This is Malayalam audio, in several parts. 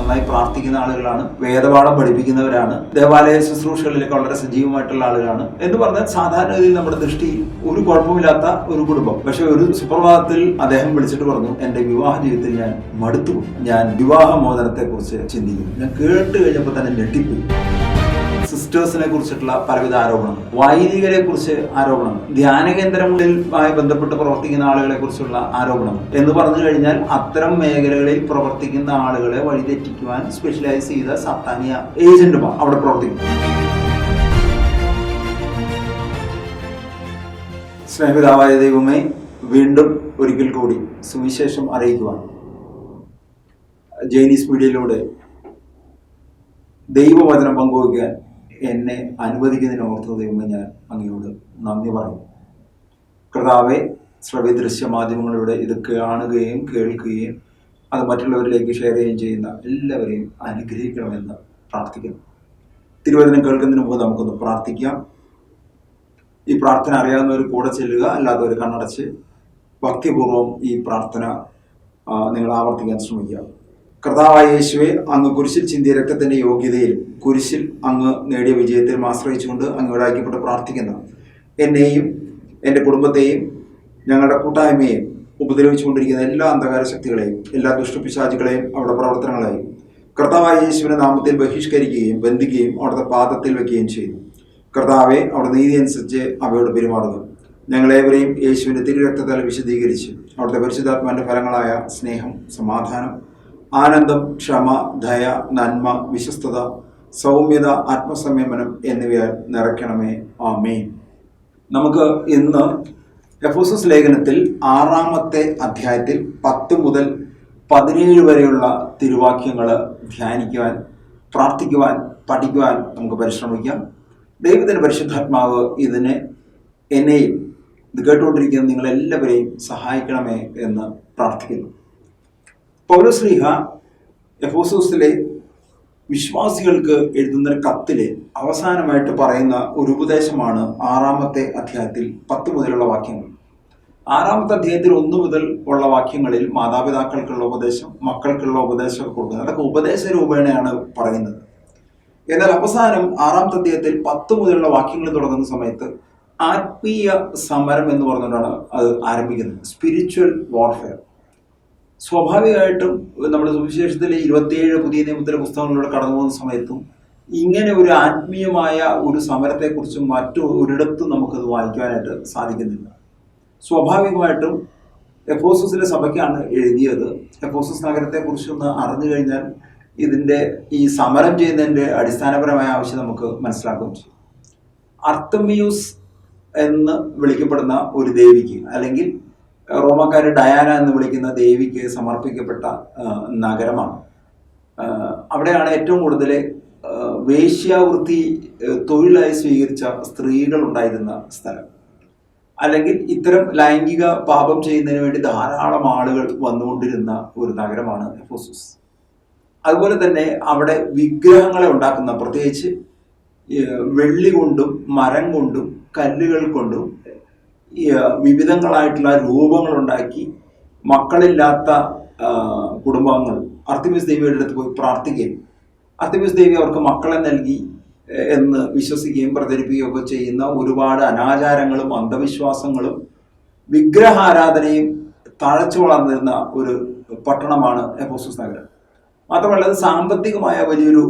നന്നായി പ്രാർത്ഥിക്കുന്ന ആളുകളാണ് വേദപാഠം പഠിപ്പിക്കുന്നവരാണ് ദേവാലയ ശുശ്രൂഷകളിലൊക്കെ വളരെ സജീവമായിട്ടുള്ള ആളുകളാണ് എന്ന് പറഞ്ഞാൽ സാധാരണഗതിയിൽ നമ്മുടെ ദൃഷ്ടിയിൽ ഒരു കുഴപ്പമില്ലാത്ത ഒരു കുടുംബം. പക്ഷെ ഒരു സുപ്രഭാതത്തിൽ അദ്ദേഹം വിളിച്ചിട്ട് പറഞ്ഞു എന്റെ വിവാഹ ജീവിതത്തിൽ ഞാൻ മടുത്തു. ഞാൻ വിവാഹ മോചനത്തെ കുറിച്ച് ചിന്തിക്കുന്നു. ഞാൻ കേട്ട് കഴിഞ്ഞപ്പോൾ തന്നെ ഞെട്ടിപ്പോയി. സിസ്റ്റേഴ്സിനെ കുറിച്ചിട്ടുള്ള പലവിധ ആരോപണങ്ങൾ വൈദികരെ കുറിച്ച് ആരോപണങ്ങൾ ധ്യാന കേന്ദ്രങ്ങളുമായി ബന്ധപ്പെട്ട് പ്രവർത്തിക്കുന്ന ആളുകളെ കുറിച്ചുള്ള ആരോപണങ്ങൾ എന്ന് പറഞ്ഞു കഴിഞ്ഞാൽ അത്തരം മേഖലകളിൽ പ്രവർത്തിക്കുന്ന ആളുകളെ വഴിതെറ്റിക്കുവാൻ സ്പെഷ്യലൈസ് ചെയ്ത സത്താനിയ ഏജന്റുമാർ അവിടെ പ്രവർത്തിക്കുന്നു. സ്നേഹിതാവായ ദൈവമേ വീണ്ടും ഒരിക്കൽ കൂടി സുവിശേഷം അറിയിക്കുവാൻ. ജൈനീസ് മീഡിയയിലൂടെ ദൈവവചനം പങ്കുവയ്ക്കാൻ എന്നെ അനുവദിക്കുന്നതിന് ഓർത്ത ദൈവമേ ഞാൻ അങ്ങയോട് നന്ദി പറയുന്നു. കർത്താവെ ശ്രവ്യ ദൃശ്യ മാധ്യമങ്ങളിലൂടെ ഇത് കാണുകയും കേൾക്കുകയും അത് മറ്റുള്ളവരിലേക്ക് ഷെയർ ചെയ്യുകയും ചെയ്യുന്ന എല്ലാവരെയും അനുഗ്രഹിക്കണമെന്ന് പ്രാർത്ഥിക്കുന്നു. തിരുവചനം കേൾക്കുന്നതിന് മുമ്പ് നമുക്കൊന്ന് പ്രാർത്ഥിക്കാം. ഈ പ്രാർത്ഥന അറിയാവുന്നവർ കൂടെ ചെല്ലുക അല്ലാത്തവർ കണ്ണടച്ച് ഭക്തിപൂർവം ഈ പ്രാർത്ഥന നിങ്ങൾ ആവർത്തിക്കാൻ ശ്രമിക്കുക. കർത്താവായ യേശുവെ അങ്ങ് കുരിശിൽ ചിന്തിയ രക്തത്തിന്റെ യോഗ്യതയിലും കുരിശിൽ അങ്ങ് നേടിയ വിജയത്തിലും ആശ്രയിച്ചുകൊണ്ട് അങ്ങോട് ഐക്യപ്പെട്ട് പ്രാർത്ഥിക്കുന്നു. എന്നെയും എന്റെ കുടുംബത്തെയും ഞങ്ങളുടെ കൂട്ടായ്മയെയും ഉപദ്രവിച്ചുകൊണ്ടിരിക്കുന്ന എല്ലാ അന്ധകാര ശക്തികളെയും എല്ലാ ദുഷ്ടപിശാചികളെയും അവരുടെ പ്രവർത്തനങ്ങളെയും കർത്താവായ യേശുവിന്റെ നാമത്തിൽ ബഹിഷ്കരിക്കുകയും ബന്ധിക്കുകയും അവിടുത്തെ പാദത്തിൽ വെക്കുകയും ചെയ്യുന്നു. കർത്താവെ അവിടെ നീതി അനുസരിച്ച് അവയോട് പെരുമാറുക ഞങ്ങളേവരെയും യേശുവിന്റെ തിരുരക്തത്താൽ വിശദീകരിച്ച് അവിടുത്തെ പരിശുദ്ധാത്മാന്റെ ഫലങ്ങളായ സ്നേഹം സമാധാനം ആനന്ദം ക്ഷമ ദയ നന്മ വിശ്വസ്തത സൗമ്യത ആത്മസംയമനം എന്നിവയാൽ നിറയ്ക്കണമേ. ആമേൻ. നമുക്ക് ഇന്ന് എഫോസസ് ലേഖനത്തിൽ ആറാമത്തെ അധ്യായത്തിൽ പത്ത് മുതൽ പതിനേഴ് വരെയുള്ള തിരുവാക്യങ്ങൾ ധ്യാനിക്കുവാൻ പ്രാർത്ഥിക്കുവാൻ പഠിക്കുവാൻ നമുക്ക് പരിശ്രമിക്കാം. ദൈവത്തിന്റെ പരിശുദ്ധാത്മാവ് ഇതിനെ എന്നെയും ഇത് കേട്ടുകൊണ്ടിരിക്കുന്ന നിങ്ങളെല്ലാവരെയും സഹായിക്കണമേ എന്ന് പ്രാർത്ഥിക്കുന്നു. പൗരശ്രീഹ എഫോസോസിലെ വിശ്വാസികൾക്ക് എഴുതുന്ന കത്തിലെ അവസാനമായിട്ട് പറയുന്ന ഒരു ഉപദേശമാണ് ആറാമത്തെ അധ്യായത്തിൽ പത്ത് മുതലുള്ള വാക്യങ്ങൾ. ആറാമത്തെ അധ്യായത്തിൽ ഒന്ന് മുതൽ ഉള്ള വാക്യങ്ങളിൽ മാതാപിതാക്കൾക്കുള്ള ഉപദേശം മക്കൾക്കുള്ള ഉപദേശം കൊടുക്കുന്നത്. അതൊക്കെ ഉപദേശ രൂപേണയാണ് പറയുന്നത്. എന്നാൽ അവസാനം ആറാമത്തെ അധ്യായത്തിൽ പത്ത് മുതലുള്ള വാക്യങ്ങൾ തുടങ്ങുന്ന സമയത്ത് ആത്മീയ സമരം എന്ന് പറഞ്ഞുകൊണ്ടാണ് അത് ആരംഭിക്കുന്നത്. സ്പിരിച്വൽ വാർഫെയർ സ്വാഭാവികമായിട്ടും നമ്മുടെ സുവിശേഷത്തിലെ ഇരുപത്തിയേഴ് പുതിയ നിയമത്തിലെ പുസ്തകങ്ങളിലൂടെ കടന്നു പോകുന്ന സമയത്തും ഇങ്ങനെ ഒരു ആത്മീയമായ ഒരു സമരത്തെക്കുറിച്ചും മറ്റു ഒരിടത്തും നമുക്കത് വായിക്കുവാനായിട്ട് സാധിക്കുന്നില്ല. സ്വാഭാവികമായിട്ടും എഫോസസിലെ സഭയ്ക്കാണ് എഴുതിയത്. എഫോസസ് നഗരത്തെക്കുറിച്ചൊന്ന് അറിഞ്ഞു കഴിഞ്ഞാൽ ഇതിന്റെ ഈ സമരം ചെയ്യുന്നതിന്റെ അടിസ്ഥാനപരമായ ആവശ്യം നമുക്ക് മനസ്സിലാക്കുകയും ചെയ്യും. അർത്തമിയൂസ് എന്ന് വിളിക്കപ്പെടുന്ന ഒരു ദേവിക്ക് അല്ലെങ്കിൽ റോമക്കാർ ഡയാന എന്ന് വിളിക്കുന്ന ദേവിക്ക് സമർപ്പിക്കപ്പെട്ട നഗരമാണ്. അവിടെയാണ് ഏറ്റവും കൂടുതൽ വേശ്യാവൃത്തി തൊഴിലായി സ്വീകരിച്ച സ്ത്രീകൾ ഉണ്ടായിരുന്ന സ്ഥലം. അല്ലെങ്കിൽ ഇത്തരം ലൈംഗിക പാപം ചെയ്യുന്നതിന് വേണ്ടി ധാരാളം ആളുകൾ വന്നുകൊണ്ടിരുന്ന ഒരു നഗരമാണ് എഫോസസ്. അതുപോലെ തന്നെ അവിടെ വിഗ്രഹങ്ങളെ ഉണ്ടാക്കുന്ന പ്രത്യേകിച്ച് വെള്ളി കൊണ്ടും മരം കൊണ്ടും കല്ലുകൾ കൊണ്ടും വിവിധങ്ങളായിട്ടുള്ള രൂപങ്ങൾ ഉണ്ടാക്കി മക്കളില്ലാത്ത കുടുംബങ്ങൾ അർത്തിമിസ് ദേവിയുടെ അടുത്ത് പോയി പ്രാർത്ഥിക്കുകയും അർത്തിമിസ് ദേവി അവർക്ക് മക്കളെ നൽകി എന്ന് വിശ്വസിക്കുകയും പ്രചരിപ്പിക്കുകയും ഒക്കെ ചെയ്യുന്ന ഒരുപാട് അനാചാരങ്ങളും അന്ധവിശ്വാസങ്ങളും വിഗ്രഹാരാധനയും തഴച്ചു വളർന്നിരുന്ന ഒരു പട്ടണമാണ് എഫോസസ് നഗരം. മാത്രമല്ല അത് സാമ്പത്തികമായ വലിയൊരു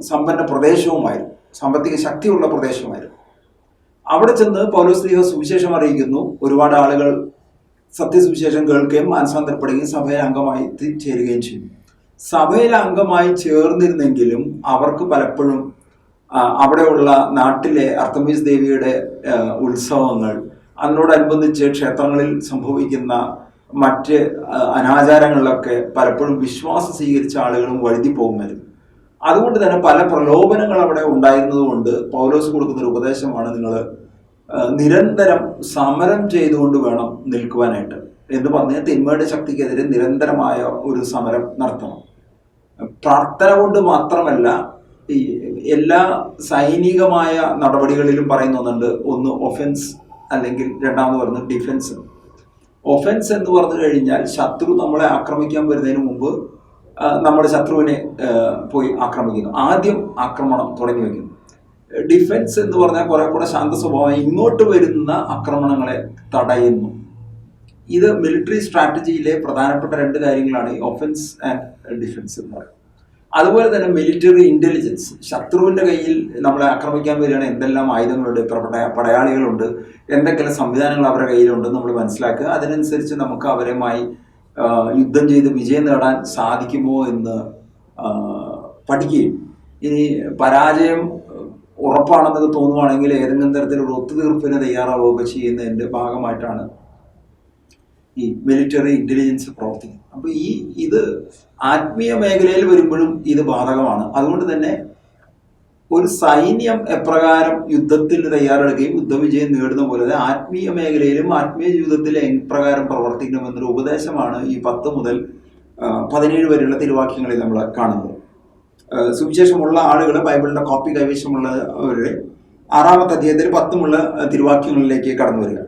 സമ്പന്ന പ്രദേശവുമായിരുന്നു. സാമ്പത്തിക ശക്തിയുള്ള പ്രദേശമായിരുന്നു. അവിടെ ചെന്ന് പൗലോസ്ലിഹ സുവിശേഷം അറിയിക്കുന്നു. ഒരുപാട് ആളുകൾ സത്യസുവിശേഷം കേൾക്കുകയും മാനസാന്തരപ്പെടുകയും സഭയിൽ അംഗമായി ചേരുകയും ചെയ്യും സഭയിൽ അംഗമായി ചേർന്നിരുന്നെങ്കിലും അവർക്ക് പലപ്പോഴും അവിടെയുള്ള നാട്ടിലെ അർത്തമീസ് ദേവിയുടെ ഉത്സവങ്ങൾ അതിനോടനുബന്ധിച്ച് ക്ഷേത്രങ്ങളിൽ സംഭവിക്കുന്ന മറ്റ് അനാചാരങ്ങളിലൊക്കെ പലപ്പോഴും വിശ്വാസം സ്വീകരിച്ച ആളുകളും വഴുതി പോകുമായിരുന്നു അതുകൊണ്ട് തന്നെ പല പ്രലോഭനങ്ങൾ അവിടെ ഉണ്ടായിരുന്നതുകൊണ്ട് പൗലോസ് കൊടുക്കുന്ന ഒരു ഉപദേശമാണ് നിങ്ങൾ നിരന്തരം സമരം ചെയ്തുകൊണ്ട് വേണം നിൽക്കുവാനായിട്ട്. എന്ന് പറഞ്ഞ തിന്മയുടെ ശക്തിക്കെതിരെ നിരന്തരമായ ഒരു സമരം നടത്തണം. പ്രാർത്ഥന കൊണ്ട് മാത്രമല്ല ഈ എല്ലാ സൈനികമായ നടപടികളിലും പറയുന്ന ഒന്നുണ്ട്. ഒന്ന് ഒഫൻസ് അല്ലെങ്കിൽ രണ്ടാമത് പറയുന്നത് ഡിഫൻസ് ഒഫൻസ് എന്ന് പറഞ്ഞു കഴിഞ്ഞാൽ ശത്രു നമ്മളെ ആക്രമിക്കാൻ വരുന്നതിന് മുമ്പ് നമ്മുടെ ശത്രുവിനെ പോയി ആക്രമിക്കുന്നു. ആദ്യം ആക്രമണം തുടങ്ങി വെക്കുന്നു ഡിഫൻസ് എന്ന് പറഞ്ഞാൽ കുറെ കൂടെ ശാന്ത സ്വഭാവം ഇങ്ങോട്ട് വരുന്ന ആക്രമണങ്ങളെ തടയുന്നു. ഇത് മിലിറ്ററി സ്ട്രാറ്റജിയിലെ പ്രധാനപ്പെട്ട രണ്ട് കാര്യങ്ങളാണ് ഈ ഒഫൻസ് ആൻഡ് ഡിഫൻസ് എന്ന് പറയുന്നത്. അതുപോലെ തന്നെ മിലിറ്ററി ഇന്റലിജൻസ് ശത്രുവിന്റെ കയ്യിൽ നമ്മളെ ആക്രമിക്കാൻ വരികയാണ് എന്തെല്ലാം ആയുധങ്ങളുണ്ട് ഇത്ര പട- പടയാളികളുണ്ട് എന്തൊക്കെയുള്ള സംവിധാനങ്ങൾ അവരുടെ കയ്യിലുണ്ട് നമ്മൾ മനസ്സിലാക്കുക. അതിനനുസരിച്ച് നമുക്ക് അവരുമായി യുദ്ധം ചെയ്ത് വിജയം നേടാൻ സാധിക്കുമോ എന്ന് പഠിക്കുകയും ഇനി പരാജയം ഉറപ്പാണെന്നൊക്കെ തോന്നുവാണെങ്കിൽ ഏതെങ്കിലും തരത്തിലുള്ള ഒത്തുതീർപ്പിന് തയ്യാറാവുകയൊക്കെ ചെയ്യുന്നതിന്റെ ഭാഗമായിട്ടാണ് ഈ മിലിറ്ററി ഇന്റലിജൻസ് പ്രവർത്തിക്കുന്നത്. അപ്പോൾ ഈ ഇത് ആത്മീയ മേഖലയിൽ വരുമ്പോഴും ഇത് ബാധകമാണ്. അതുകൊണ്ട് തന്നെ ഒരു സൈന്യം എപ്രകാരം യുദ്ധത്തിന് തയ്യാറെടുക്കുകയും യുദ്ധവിജയം നേടുന്ന പോലെ ആത്മീയ മേഖലയിലും ആത്മീയ ജീവിതത്തിൽ എപ്രകാരം പ്രവർത്തിക്കണമെന്നൊരു ഉപദേശമാണ് ഈ പത്ത് മുതൽ പതിനേഴ് വരെയുള്ള തിരുവാക്യങ്ങളിൽ നമ്മൾ കാണുന്നത്. സുവിശേഷമുള്ള ആളുകൾ ബൈബിളിന്റെ കോപ്പി കൈവശമുള്ളവരുടെ ആറാമത്തെ അധ്യായത്തിൽ പത്തുമുള്ള തിരുവാക്യങ്ങളിലേക്ക് കടന്നു വരിക.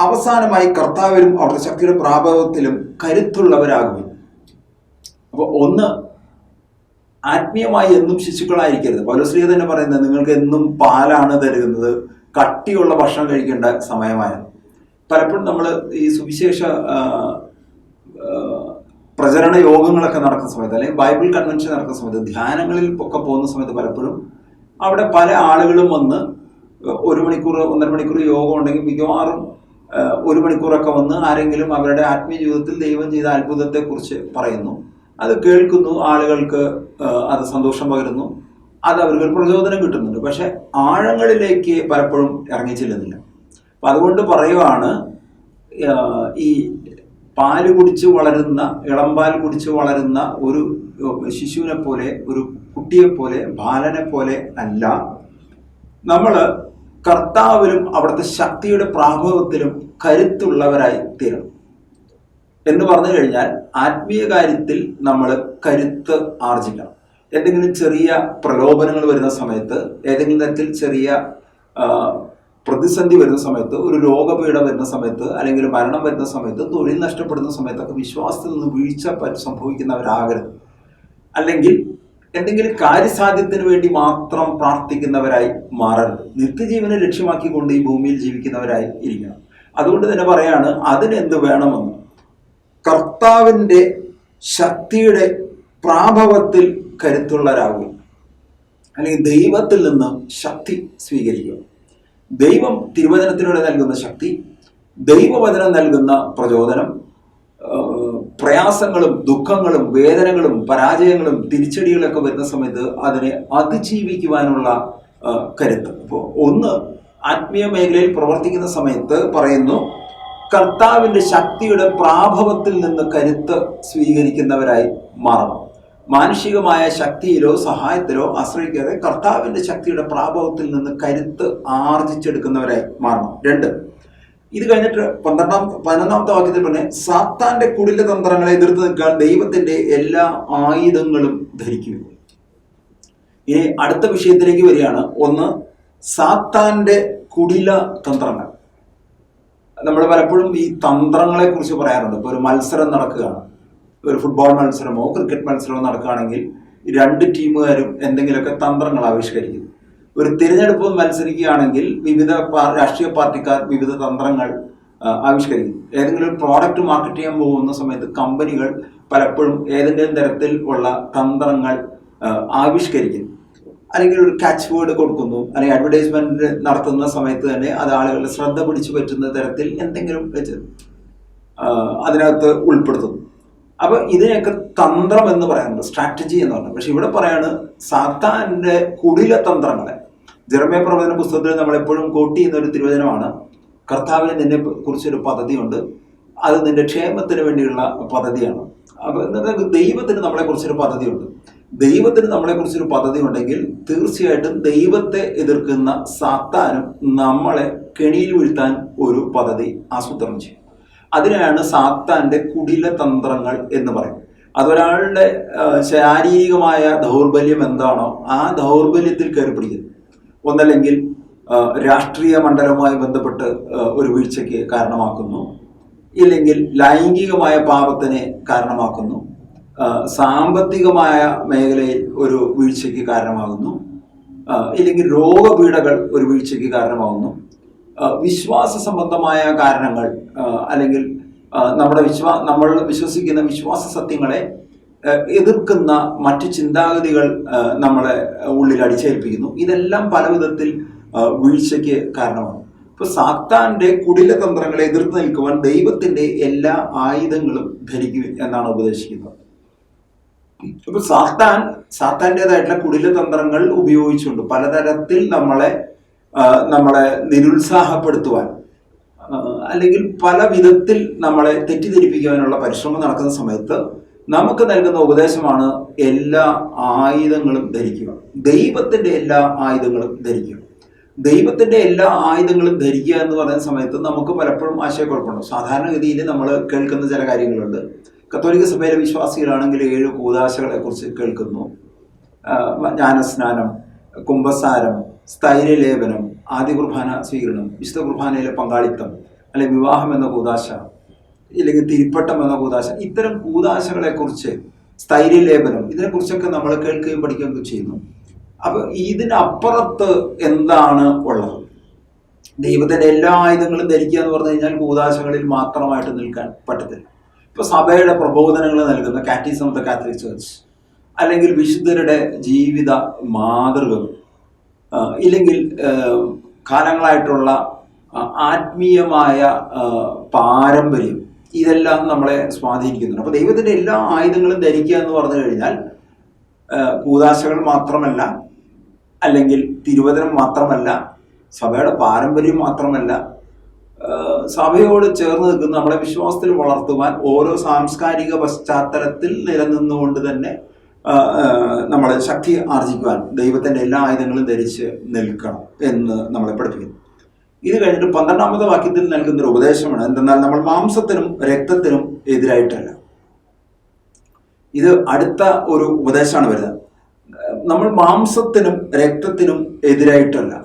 അവസാനമായി കർത്താവിലും അവരുടെ ശക്തിയുടെ പ്രാഭവത്തിലും കരുത്തുള്ളവരാകും അപ്പോൾ ഒന്ന് ആത്മീയമായി എന്നും ശിശുക്കളായിരിക്കരുത്. പൗലോസ്ലിയ തന്നെ പറയുന്നത് നിങ്ങൾക്ക് എന്നും പാലാണ് തരുന്നത്. കട്ടിയുള്ള ഭക്ഷണം കഴിക്കേണ്ട സമയമായിരുന്നു പലപ്പോഴും നമ്മൾ ഈ സുവിശേഷ പ്രചരണ യോഗങ്ങളൊക്കെ നടക്കുന്ന സമയത്ത് അല്ലെങ്കിൽ ബൈബിൾ കൺവെൻഷൻ നടക്കുന്ന സമയത്ത് ധ്യാനങ്ങളിൽ ഒക്കെ പോകുന്ന സമയത്ത് പലപ്പോഴും അവിടെ പല ആളുകളും വന്ന് ഒരു മണിക്കൂർ ഒന്നര മണിക്കൂർ യോഗം ഉണ്ടെങ്കിൽ മിക്കവാറും ഒരു മണിക്കൂറൊക്കെ വന്ന് ആരെങ്കിലും അവരുടെ ആത്മീയ ജീവിതത്തിൽ ദൈവം ചെയ്ത അത്ഭുതത്തെക്കുറിച്ച് പറയുന്നു. അത് കേൾക്കുന്നു ആളുകൾക്ക് അത് സന്തോഷം പകരുന്നു. അത് അവർക്ക് പ്രചോദനം കിട്ടുന്നുണ്ട്. പക്ഷെ ആഴങ്ങളിലേക്ക് പലപ്പോഴും ഇറങ്ങിച്ചെല്ലുന്നില്ല. അപ്പൊ അതുകൊണ്ട് പറയുവാണ് ഈ പാൽ കുടിച്ച് വളരുന്ന ഇളം പാൽ കുടിച്ച് വളരുന്ന ഒരു ശിശുവിനെ പോലെ ഒരു കുട്ടിയെ പോലെ ബാലനെ പോലെ അല്ല. നമ്മൾ കർത്താവിലും അവിടുത്തെ ശക്തിയുടെ പ്രാഭവത്തിലും കരുത്തുള്ളവരായി തീരണം. എന്ന് പറഞ്ഞു കഴിഞ്ഞാൽ ആത്മീയ കാര്യത്തിൽ നമ്മൾ കരുത്ത് ആർജിക്കണം. എന്തെങ്കിലും ചെറിയ പ്രലോഭനങ്ങൾ വരുന്ന സമയത്ത് ഏതെങ്കിലും തരത്തിൽ ചെറിയ പ്രതിസന്ധി വരുന്ന സമയത്ത് ഒരു രോഗപീഠ വരുന്ന സമയത്ത് അല്ലെങ്കിൽ മരണം വരുന്ന സമയത്ത് തൊഴിൽ നഷ്ടപ്പെടുന്ന സമയത്തൊക്കെ വിശ്വാസത്തിൽ നിന്ന് വീഴ്ച സംഭവിക്കുന്നവരാകരുത്. അല്ലെങ്കിൽ എന്തെങ്കിലും കാര്യസാധ്യത്തിന് വേണ്ടി മാത്രം പ്രാർത്ഥിക്കുന്നവരായി മാറരുത്. നിത്യജീവനെ ലക്ഷ്യമാക്കിക്കൊണ്ട് ഈ ഭൂമിയിൽ ജീവിക്കുന്നവരായി ഇരിക്കണം. അതുകൊണ്ട് തന്നെ പറയാണ് അതിനെന്ത് വേണമെന്ന്. കർത്താവിന്റെ ശക്തിയുടെ പ്രാഭവത്തിൽ കരുത്തുള്ളവരാകുക. അല്ലെങ്കിൽ ദൈവത്തിൽ നിന്ന് ശക്തി സ്വീകരിക്കുക. ദൈവം തിരുവചനത്തിലൂടെ നൽകുന്ന ശക്തി ദൈവവചനം നൽകുന്ന പ്രചോദനം പ്രയാസങ്ങളും ദുഃഖങ്ങളും വേദനകളും പരാജയങ്ങളും തിരിച്ചടികളൊക്കെ വരുന്ന സമയത്ത് അതിനെ അതിജീവിക്കുവാനുള്ള കരുത്ത്. അപ്പോൾ ഒന്ന് ആത്മീയ മേഖലയിൽ പ്രവർത്തിക്കുന്ന സമയത്ത് പറയുന്നു കർത്താവിന്റെ ശക്തിയുടെ പ്രാഭവത്തിൽ നിന്ന് കരുത്ത് സ്വീകരിക്കുന്നവരായി മാറണം. മാനുഷികമായ ശക്തിയിലോ സഹായത്തിലോ ആശ്രയിക്കാതെ കർത്താവിന്റെ ശക്തിയുടെ പ്രാഭവത്തിൽ നിന്ന് കരുത്ത് ആർജിച്ചെടുക്കുന്നവരായി മാറണം. രണ്ട് ഇത് കഴിഞ്ഞിട്ട് പന്ത്രണ്ടാം പതിനൊന്നാമത്തെ വാക്യത്തിൽ പറഞ്ഞ സാത്താന്റെ കുടില തന്ത്രങ്ങളെ എതിർത്ത് നിൽക്കാൻ ദൈവത്തിന്റെ എല്ലാ ആയുധങ്ങളും ധരിക്കുക ഇനി അടുത്ത വിഷയത്തിലേക്ക് വരികയാണ്. ഒന്ന് സാത്താന്റെ കുടില തന്ത്രങ്ങൾ നമ്മൾ പലപ്പോഴും ഈ തന്ത്രങ്ങളെ കുറിച്ച് പറയാറുണ്ട്. ഇപ്പോൾ ഒരു മത്സരം നടക്കുകയാണ്. ഒരു ഫുട്ബോൾ മത്സരമോ ക്രിക്കറ്റ് മത്സരമോ നടക്കുകയാണെങ്കിൽ രണ്ട് ടീമുകാരും എന്തെങ്കിലുമൊക്കെ തന്ത്രങ്ങൾ ആവിഷ്കരിക്കും ഒരു തിരഞ്ഞെടുപ്പ് മത്സരിക്കുകയാണെങ്കിൽ വിവിധ രാഷ്ട്രീയ പാർട്ടിക്കാർ വിവിധ തന്ത്രങ്ങൾ ആവിഷ്കരിക്കും ഏതെങ്കിലും ഒരു പ്രോഡക്റ്റ് മാർക്കറ്റ് ചെയ്യാൻ പോകുന്ന സമയത്ത് കമ്പനികൾ പലപ്പോഴും ഏതെങ്കിലും തരത്തിൽ ഉള്ള തന്ത്രങ്ങൾ ആവിഷ്കരിക്കും അല്ലെങ്കിൽ ഒരു കാച്ച് വേർഡ് കൊടുക്കുന്നു അല്ലെങ്കിൽ അഡ്വർടൈസ്മെന്റ് നടത്തുന്ന സമയത്ത് തന്നെ അത് ആളുകളുടെ ശ്രദ്ധ പിടിച്ചു പറ്റുന്ന തരത്തിൽ എന്തെങ്കിലും വെച്ച് അതിനകത്ത് ഉൾപ്പെടുത്തുന്നു. അപ്പൊ ഇതിനെയൊക്കെ തന്ത്രം എന്ന് പറയുന്നത് സ്ട്രാറ്റജി എന്ന് പറയുന്നത് പക്ഷെ ഇവിടെ പറയാണ് സാത്താന്റെ കുടില തന്ത്രങ്ങളെ. ജർമ്മയ പ്രവചന പുസ്തകത്തിൽ നമ്മൾ എപ്പോഴും കോട്ടി ഒരു തിരുവചനമാണ് കർത്താവിന് നിന്നെ കുറിച്ചൊരു പദ്ധതിയുണ്ട്. അത് നിന്റെ ക്ഷേമത്തിന് വേണ്ടിയുള്ള പദ്ധതിയാണ്. അപ്പൊ എന്നിട്ട് ദൈവത്തിന് നമ്മളെ കുറിച്ചൊരു പദ്ധതിയുണ്ട്. ദൈവത്തിന് നമ്മളെ കുറിച്ചൊരു പദ്ധതി ഉണ്ടെങ്കിൽ തീർച്ചയായിട്ടും ദൈവത്തെ എതിർക്കുന്ന സാത്താനും നമ്മളെ കെണിയിൽ വീഴ്ത്താൻ ഒരു പദ്ധതി ആസൂത്രണം ചെയ്യും. അതിനെയാണ് സാത്താന്റെ കുടില തന്ത്രങ്ങൾ എന്ന് പറയും അതൊരാളുടെ ശാരീരികമായ ദൗർബല്യം എന്താണോ ആ ദൗർബല്യത്തിൽ കയറി പിടിക്കുന്നു. ഒന്നല്ലെങ്കിൽ രാഷ്ട്രീയ മണ്ഡലവുമായി ബന്ധപ്പെട്ട് ഒരു വീഴ്ചയ്ക്ക് കാരണമാക്കുന്നു. ഇല്ലെങ്കിൽ ലൈംഗികമായ പാപത്തിനെ കാരണമാക്കുന്നു. സാമ്പത്തികമായ മേഖലയിൽ ഒരു വീഴ്ചയ്ക്ക് കാരണമാകുന്നു. ഇല്ലെങ്കിൽ രോഗപീഠകൾ ഒരു വീഴ്ചയ്ക്ക് കാരണമാകുന്നു. വിശ്വാസ സംബന്ധമായ കാരണങ്ങൾ അല്ലെങ്കിൽ നമ്മുടെ വിശ്വാ നമ്മൾ വിശ്വസിക്കുന്ന വിശ്വാസ സത്യങ്ങളെ എതിർക്കുന്ന മറ്റു ചിന്താഗതികൾ നമ്മളെ ഉള്ളിൽ അടിച്ചേൽപ്പിക്കുന്നു. ഇതെല്ലാം പല വിധത്തിൽ വീഴ്ചയ്ക്ക് കാരണമാണ്. ഇപ്പൊ സാത്താന്റെ കുടില തന്ത്രങ്ങളെ എതിർത്ത് നിൽക്കുവാൻ ദൈവത്തിന്റെ എല്ലാ ആയുധങ്ങളും ധരിക്കും എന്നാണ് ഉപദേശിക്കുന്നത്. ഇപ്പൊ സാത്താൻ സാത്താന്റേതായിട്ടുള്ള കുടില തന്ത്രങ്ങൾ ഉപയോഗിച്ചുകൊണ്ട് പലതരത്തിൽ നമ്മളെ നമ്മളെ നിരുത്സാഹപ്പെടുത്തുവാൻ അല്ലെങ്കിൽ പല വിധത്തിൽ നമ്മളെ തെറ്റിദ്ധരിപ്പിക്കുവാനുള്ള പരിശ്രമം നടക്കുന്ന സമയത്ത് നമുക്ക് നൽകുന്ന ഉപദേശമാണ് എല്ലാ ആയുധങ്ങളും ധരിക്കുക. ദൈവത്തിന്റെ എല്ലാ ആയുധങ്ങളും ധരിക്കുക. ദൈവത്തിന്റെ എല്ലാ ആയുധങ്ങളും ധരിക്കുക എന്ന് പറയുന്ന സമയത്ത് നമുക്ക് പലപ്പോഴും ആശയക്കുഴപ്പമുണ്ട്. സാധാരണഗതിയിൽ നമ്മൾ കേൾക്കുന്ന ചില കാര്യങ്ങളുണ്ട്. കത്തോലിക്ക സഭയിലെ വിശ്വാസികളാണെങ്കിൽ ഏഴ് കൂതാശകളെക്കുറിച്ച് കേൾക്കുന്നു. ജ്ഞാനസ്നാനം കുംഭസാരം സ്ഥൈര്യലേപനം ആദ്യ കുർബാന സ്വീകരണം വിശുദ്ധ കുർബാനയിലെ പങ്കാളിത്തം അല്ലെങ്കിൽ വിവാഹം എന്ന കൂതാശ അല്ലെങ്കിൽ തിരിപ്പട്ടം എന്ന കൂതാശ ഇത്തരം കൂതാശകളെ കുറിച്ച് സ്ഥൈര്യലേപനം ഇതിനെക്കുറിച്ചൊക്കെ നമ്മൾ കേൾക്കുകയും പഠിക്കുകയൊക്കെ ചെയ്യുന്നു. അപ്പൊ ഇതിനപ്പുറത്ത് എന്താണ് ഉള്ളത്? ദൈവത്തിന്റെ എല്ലാ ആയുധങ്ങളും ധരിക്കുക എന്ന് പറഞ്ഞു കഴിഞ്ഞാൽ കൂതാശകളിൽ മാത്രമായിട്ട് നിൽക്കാൻ പറ്റത്തില്ല. ഇപ്പൊ സഭയുടെ പ്രബോധനങ്ങൾ നൽകുന്ന catechism of the catholic church അല്ലെങ്കിൽ വിശുദ്ധരുടെ ജീവിത മാതൃകകൾ ഇല്ലെങ്കിൽ കാലങ്ങളായിട്ടുള്ള ആത്മീയമായ പാരമ്പര്യം ഇതെല്ലാം നമ്മളെ സ്വാധീനിക്കുന്നുണ്ട്. അപ്പോൾ ദൈവത്തിന്റെ എല്ലാ ആയുധങ്ങളും ധരിക്കുക എന്ന് പറഞ്ഞു കഴിഞ്ഞാൽ കൂതാശകൾ മാത്രമല്ല അല്ലെങ്കിൽ തിരുവചനം മാത്രമല്ല സഭയുടെ പാരമ്പര്യം മാത്രമല്ല സഭയോട് ചേർന്ന് നിൽക്കുന്ന നമ്മളെ വിശ്വാസത്തിൽ വളർത്തുവാൻ ഓരോ സാംസ്കാരിക പശ്ചാത്തലത്തിൽ നിലനിന്നുകൊണ്ട് തന്നെ നമ്മളെ ശക്തി ആർജിക്കുവാൻ ദൈവത്തിന്റെ എല്ലാ ആയുധങ്ങളും ധരിച്ച് നിൽക്കണം എന്ന് നമ്മളെ പഠിപ്പിക്കുന്നു. ഇത് കഴിഞ്ഞിട്ട് പന്ത്രണ്ടാമത്തെ വാക്യത്തിൽ നൽകുന്ന ഒരു ഉപദേശമാണ് എന്തെന്നാൽ നമ്മൾ മാംസത്തിനും രക്തത്തിനും എതിരായിട്ടല്ല. ഇത് അടുത്ത ഒരു ഉപദേശമാണ് വരുന്നത്. നമ്മൾ മാംസത്തിനും രക്തത്തിനും എതിരായിട്ടല്ല.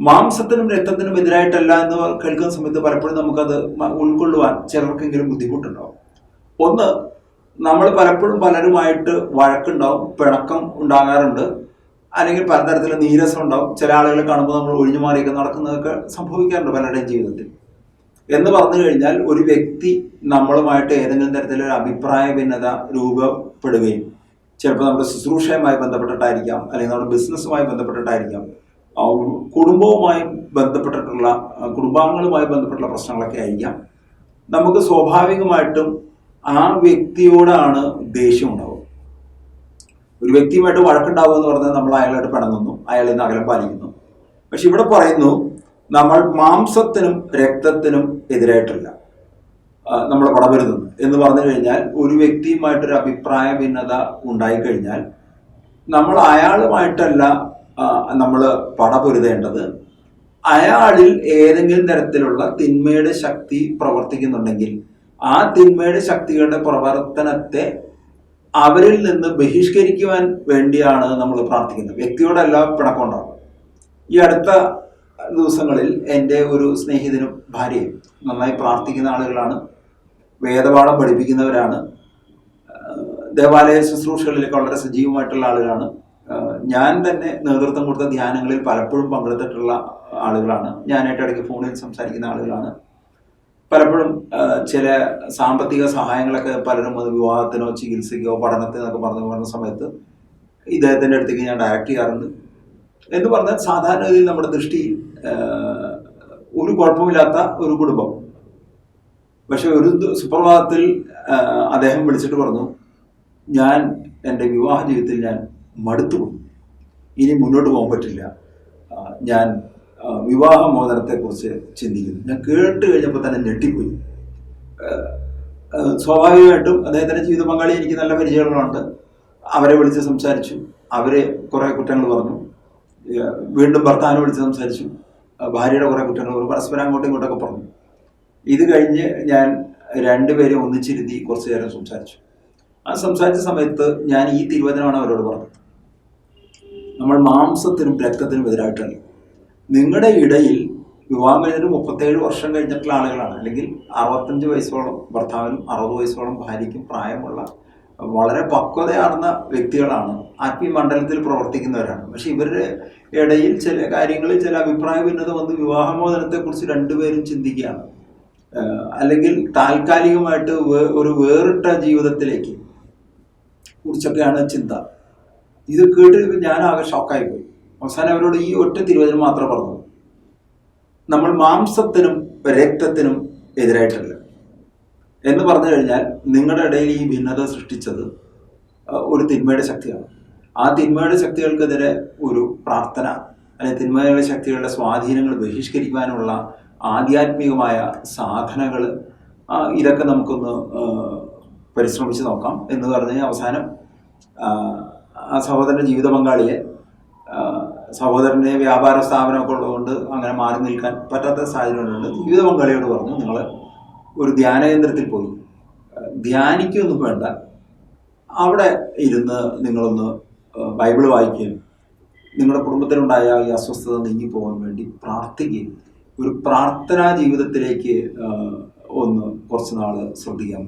മാംസത്തിനും രക്തത്തിനും എതിരായിട്ടല്ല എന്ന് കേൾക്കുന്ന സമയത്ത് പലപ്പോഴും നമുക്കത് ഉൾക്കൊള്ളുവാൻ ചിലർക്കെങ്കിലും ബുദ്ധിമുട്ടുണ്ടാവും. ഒന്ന് നമ്മൾ പലപ്പോഴും പലരുമായിട്ട് വഴക്കുണ്ടാവും പിണക്കം ഉണ്ടാകാറുണ്ട്. അല്ലെങ്കിൽ പലതരത്തിലുള്ള നീരസം ഉണ്ടാവും. ചില ആളുകളെ കാണുമ്പോൾ നമ്മൾ ഒഴിഞ്ഞു മാറിയൊക്കെ നടക്കുന്നതൊക്കെ സംഭവിക്കാറുണ്ട് പലരുടെയും ജീവിതത്തിൽ. എന്ന് പറഞ്ഞു കഴിഞ്ഞാൽ ഒരു വ്യക്തി നമ്മളുമായിട്ട് ഏതെങ്കിലും തരത്തിലൊരു അഭിപ്രായ ഭിന്നത രൂപപ്പെടുകയും ചിലപ്പോൾ നമ്മുടെ ശുശ്രൂഷയുമായി ബന്ധപ്പെട്ടിട്ടായിരിക്കാം അല്ലെങ്കിൽ നമ്മുടെ ബിസിനസ്സുമായി ബന്ധപ്പെട്ടിട്ടായിരിക്കാം കുടുംബവുമായി ബന്ധപ്പെട്ടിട്ടുള്ള കുടുംബാംഗങ്ങളുമായി ബന്ധപ്പെട്ടുള്ള പ്രശ്നങ്ങളൊക്കെ ആയിരിക്കാം. നമുക്ക് സ്വാഭാവികമായിട്ടും ആ വ്യക്തിയോടാണ് ദേഷ്യം ഉണ്ടാവുക. ഒരു വ്യക്തിയുമായിട്ട് വഴക്കുണ്ടാവുക എന്ന് പറഞ്ഞാൽ നമ്മൾ അയാളായിട്ട് പിണങ്ങുന്നു അയാളിൽ നിന്ന് അകലം പാലിക്കുന്നു. പക്ഷെ ഇവിടെ പറയുന്നു നമ്മൾ മാംസത്തിനും രക്തത്തിനും എതിരായിട്ടല്ല നമ്മൾ പടപരുതുന്നു എന്ന് പറഞ്ഞു കഴിഞ്ഞാൽ ഒരു വ്യക്തിയുമായിട്ടൊരു അഭിപ്രായ ഭിന്നത ഉണ്ടായിക്കഴിഞ്ഞാൽ നമ്മൾ അയാളുമായിട്ടല്ല നമ്മൾ പടപൊരുതേണ്ടത്. അയാളിൽ ഏതെങ്കിലും തരത്തിലുള്ള തിന്മയുടെ ശക്തി പ്രവർത്തിക്കുന്നുണ്ടെങ്കിൽ ആ തിന്മയുടെ ശക്തികളുടെ പ്രവർത്തനത്തെ അവരിൽ നിന്ന് ബഹിഷ്കരിക്കുവാൻ വേണ്ടിയാണ് നമ്മൾ പ്രാർത്ഥിക്കുന്നത്. വ്യക്തിയോടല്ല പിണക്കമുണ്ടാവും ഈ അടുത്ത ദിവസങ്ങളിൽ എന്റെ ഒരു സ്നേഹിതനും ഭാര്യയും നന്നായി പ്രാർത്ഥിക്കുന്ന ആളുകളാണ്. വേദപാഠം പഠിപ്പിക്കുന്നവരാണ്. ദേവാലയ ശുശ്രൂഷകളിലൊക്കെ വളരെ സജീവമായിട്ടുള്ള ആളുകളാണ്. ഞാൻ തന്നെ നേതൃത്വം കൊടുത്ത ധ്യാനങ്ങളിൽ പലപ്പോഴും പങ്കെടുത്തിട്ടുള്ള ആളുകളാണ്. ഞാനായിട്ട് ഇടയ്ക്ക് ഫോണിൽ സംസാരിക്കുന്ന ആളുകളാണ്. പലപ്പോഴും ചില സാമ്പത്തിക സഹായങ്ങളൊക്കെ പലരും അത് വിവാഹത്തിനോ ചികിത്സയ്ക്കോ പഠനത്തിനൊക്കെ പറഞ്ഞു പോകുന്ന സമയത്ത് ഇദ്ദേഹത്തിന്റെ അടുത്തേക്ക് ഞാൻ ഡയറക്റ്റ് ചെയ്യാറുണ്ട്. എന്ന് പറഞ്ഞാൽ സാധാരണഗതിയിൽ നമ്മുടെ ദൃഷ്ടി ഒരു കുഴപ്പമില്ലാത്ത ഒരു കുടുംബം. പക്ഷെ ഒരു സുപ്രഭാതത്തിൽ അദ്ദേഹം വിളിച്ചിട്ട് പറഞ്ഞു ഞാൻ എന്റെ വിവാഹ ജീവിതത്തിൽ ഞാൻ മടുത്തു. ഇനി മുന്നോട്ട് പോകാൻ പറ്റില്ല. ഞാൻ വിവാഹമോചനത്തെക്കുറിച്ച് ചിന്തിക്കുന്നു. ഞാൻ കേട്ട് കഴിഞ്ഞപ്പോൾ തന്നെ ഞെട്ടിപ്പോയി. സ്വാഭാവികമായിട്ടും അദ്ദേഹത്തിന്റെ ജീവിത പങ്കാളി എനിക്ക് നല്ല പരിചയങ്ങളുണ്ട്. അവരെ വിളിച്ച് സംസാരിച്ചു. അവരെ കുറേ കുറ്റങ്ങൾ പറഞ്ഞു. വീണ്ടും ഭർത്താവിനെ വിളിച്ച് സംസാരിച്ചു. ഭാര്യയുടെ കുറേ കുറ്റങ്ങൾ പറഞ്ഞു. പരസ്പരം അങ്ങോട്ടും ഇങ്ങോട്ടൊക്കെ പറഞ്ഞു. ഇത് കഴിഞ്ഞ് ഞാൻ രണ്ടുപേരും ഒന്നിച്ചിരുത്തി കുറച്ചു നേരം സംസാരിച്ചു. ആ സംസാരിച്ച സമയത്ത് ഞാൻ ഈ തിരുവചനമാണ് അവരോട് പറഞ്ഞത്. നമ്മൾ മാംസത്തിനും രക്തത്തിനും എതിരായിട്ടല്ല. നിങ്ങളുടെ ഇടയിൽ വിവാഹം കഴിഞ്ഞൊരു മുപ്പത്തേഴ് വർഷം കഴിഞ്ഞിട്ടുള്ള ആളുകളാണ്. അല്ലെങ്കിൽ അറുപത്തഞ്ച് വയസ്സോളം ഭർത്താവിനും അറുപത് വയസ്സോളം ഭാര്യയ്ക്കും പ്രായമുള്ള വളരെ പക്വതയാർന്ന വ്യക്തികളാണ് ആത്മീയ മണ്ഡലത്തിൽ പ്രവർത്തിക്കുന്നവരാണ്. പക്ഷെ ഇവരുടെ ഇടയിൽ ചില കാര്യങ്ങളിൽ ചില അഭിപ്രായ ഭിന്നത വന്ന് വിവാഹമോചനത്തെക്കുറിച്ച് രണ്ടുപേരും ചിന്തിക്കുകയാണ്. അല്ലെങ്കിൽ താൽക്കാലികമായിട്ട് ഒരു വേറിട്ട ജീവിതത്തിലേക്ക് കുറിച്ചൊക്കെയാണ് ചിന്ത. ഇത് കേട്ട് ഞാൻ ആകെ അവസാനം അവരോട് ഈ ഒറ്റ തിരുവചനം മാത്രം പറഞ്ഞു നമ്മൾ മാംസത്തിനും രക്തത്തിനും എതിരായിട്ടല്ല. എന്ന് പറഞ്ഞു കഴിഞ്ഞാൽ നിങ്ങളുടെ ഇടയിൽ ഈ ഭിന്നത സൃഷ്ടിച്ചത് ഒരു തിന്മയുടെ ശക്തിയാണ്. ആ തിന്മയുടെ ശക്തികൾക്കെതിരെ ഒരു പ്രാർത്ഥന അല്ലെങ്കിൽ തിന്മയുടെ ശക്തികളുടെ സ്വാധീനങ്ങൾ ബഹിഷ്കരിക്കാനുള്ള ആധ്യാത്മികമായ സാധനകൾ ഇതൊക്കെ നമുക്കൊന്ന് പരിശ്രമിച്ച് നോക്കാം എന്ന് പറഞ്ഞ് അവസാനം ആ, സഹോദരന്റെ ജീവിത പങ്കാളിയെ സഹോദരന്റെ വ്യാപാര സ്ഥാപനമൊക്കെ ഉള്ളതുകൊണ്ട് അങ്ങനെ മാറി നിൽക്കാൻ പറ്റാത്ത സാഹചര്യങ്ങളുണ്ട്. ജീവിത പങ്കാളിയോട് പറഞ്ഞു നിങ്ങൾ ഒരു ധ്യാന കേന്ദ്രത്തിൽ പോയി. ധ്യാനിക്കൊന്നും വേണ്ട. അവിടെ ഇരുന്ന് നിങ്ങളൊന്ന് ബൈബിൾ വായിക്കുകയും നിങ്ങളുടെ കുടുംബത്തിലുണ്ടായ ഈ അസ്വസ്ഥത നീങ്ങിപ്പോകാൻ വേണ്ടി പ്രാർത്ഥിക്കുകയും ഒരു പ്രാർത്ഥനാ ജീവിതത്തിലേക്ക് ഒന്ന് കുറച്ച് നാൾ ശ്രദ്ധിക്കാൻ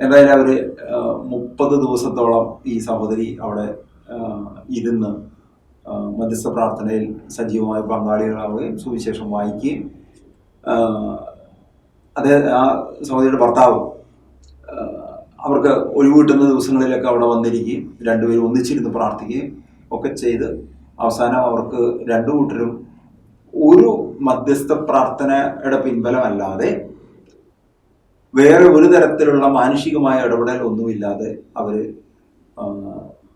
എന്തായാലും അവർ മുപ്പത് ദിവസത്തോളം ഈ സഹോദരി അവിടെ ഇരുന്ന് മധ്യസ്ഥ പ്രാർത്ഥനയിൽ സജീവമായ പങ്കാളികളാവുകയും സുവിശേഷം വായിക്കുകയും അതേ ആ സഹോദരിയുടെ ഭർത്താവ് അവർക്ക് ഒഴിവ് കിട്ടുന്ന ദിവസങ്ങളിലൊക്കെ അവിടെ വന്നിരിക്കുകയും രണ്ടുപേരും ഒന്നിച്ചിരുന്ന് പ്രാർത്ഥിക്കുകയും ഒക്കെ ചെയ്ത് അവസാനം അവർക്ക് രണ്ടു കൂട്ടരും ഒരു മധ്യസ്ഥ പ്രാർത്ഥനയുടെ പിൻബലമല്ലാതെ വേറെ ഒരു തരത്തിലുള്ള മാനുഷികമായ ഇടപെടൽ ഒന്നുമില്ലാതെ അവർ